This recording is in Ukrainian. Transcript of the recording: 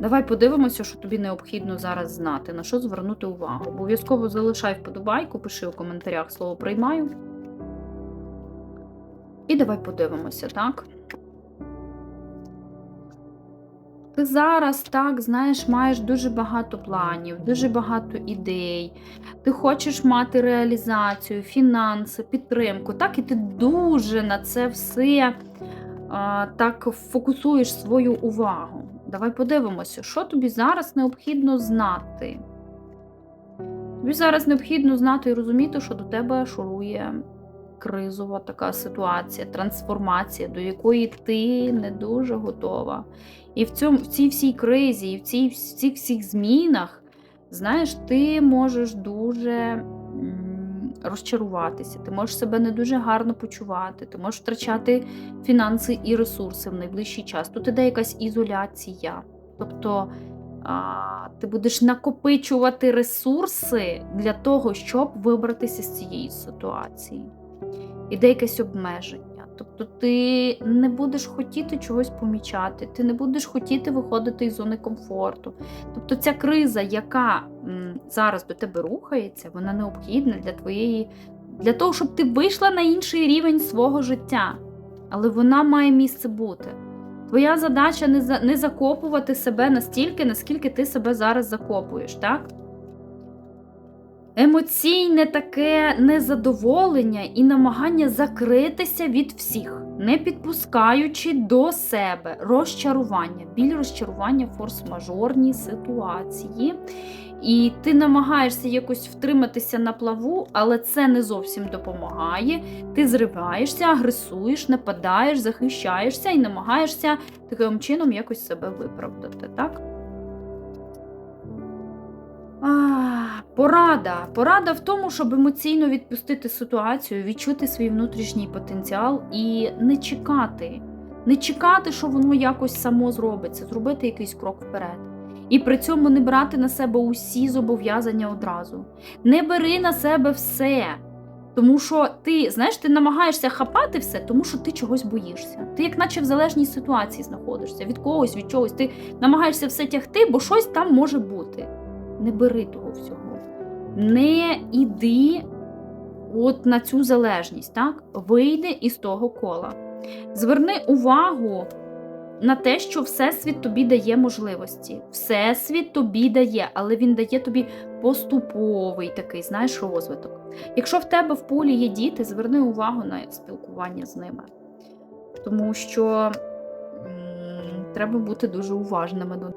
Давай подивимося, що тобі необхідно зараз знати, на що звернути увагу. Обов'язково залишай вподобайку, пиши у коментарях слово приймаю. І давай подивимося, так? Ти зараз так, знаєш, маєш дуже багато планів, дуже багато ідей. Ти хочеш мати реалізацію, фінанси, підтримку. Так, і ти дуже на це все а, так фокусуєш свою увагу. Давай подивимося, що тобі зараз необхідно знати. Тобі зараз необхідно знати і розуміти, що до тебе шурує кризова така ситуація, трансформація, до якої ти не дуже готова. І в, цьому, в цій всій кризі, і в, цій, в цих всіх змінах, знаєш, ти можеш дуже розчаруватися, ти можеш себе не дуже гарно почувати, ти можеш втрачати фінанси і ресурси в найближчий час. Тут іде якась ізоляція. Тобто а, ти будеш накопичувати ресурси для того, щоб вибратися з цієї ситуації. Іде якесь обмеження. Тобто ти не будеш хотіти чогось помічати, ти не будеш хотіти виходити із зони комфорту. Тобто ця криза, яка зараз до тебе рухається, вона необхідна для твоєї, для того, щоб ти вийшла на інший рівень свого життя. Але вона має місце бути. Твоя задача не, за, не закопувати себе настільки, наскільки ти себе зараз закопуєш, так? Емоційне таке незадоволення і намагання закритися від всіх, не підпускаючи до себе розчарування, біль розчарування форс-мажорній ситуації. І ти намагаєшся якось втриматися на плаву, але це не зовсім допомагає. Ти зриваєшся, агресуєш, нападаєш, захищаєшся і намагаєшся таким чином якось себе виправдати, так? А, порада. Порада в тому, щоб емоційно відпустити ситуацію, відчути свій внутрішній потенціал і не чекати. Не чекати, що воно якось само зробиться, зробити якийсь крок вперед. І при цьому не брати на себе усі зобов'язання одразу. Не бери на себе все. Тому що ти, знаєш, ти намагаєшся хапати все, тому що ти чогось боїшся. Ти, як наче в залежній ситуації знаходишся від когось, від чогось. Ти намагаєшся все тягти, бо щось там може бути. Не бери того всього. Не іди от на цю залежність, так? Вийди із того кола. Зверни увагу на те, що Всесвіт тобі дає можливості. Всесвіт тобі дає, але він дає тобі поступовий такий, знаєш, розвиток. Якщо в тебе в полі є діти, зверни увагу на спілкування з ними. Тому що м, треба бути дуже уважними до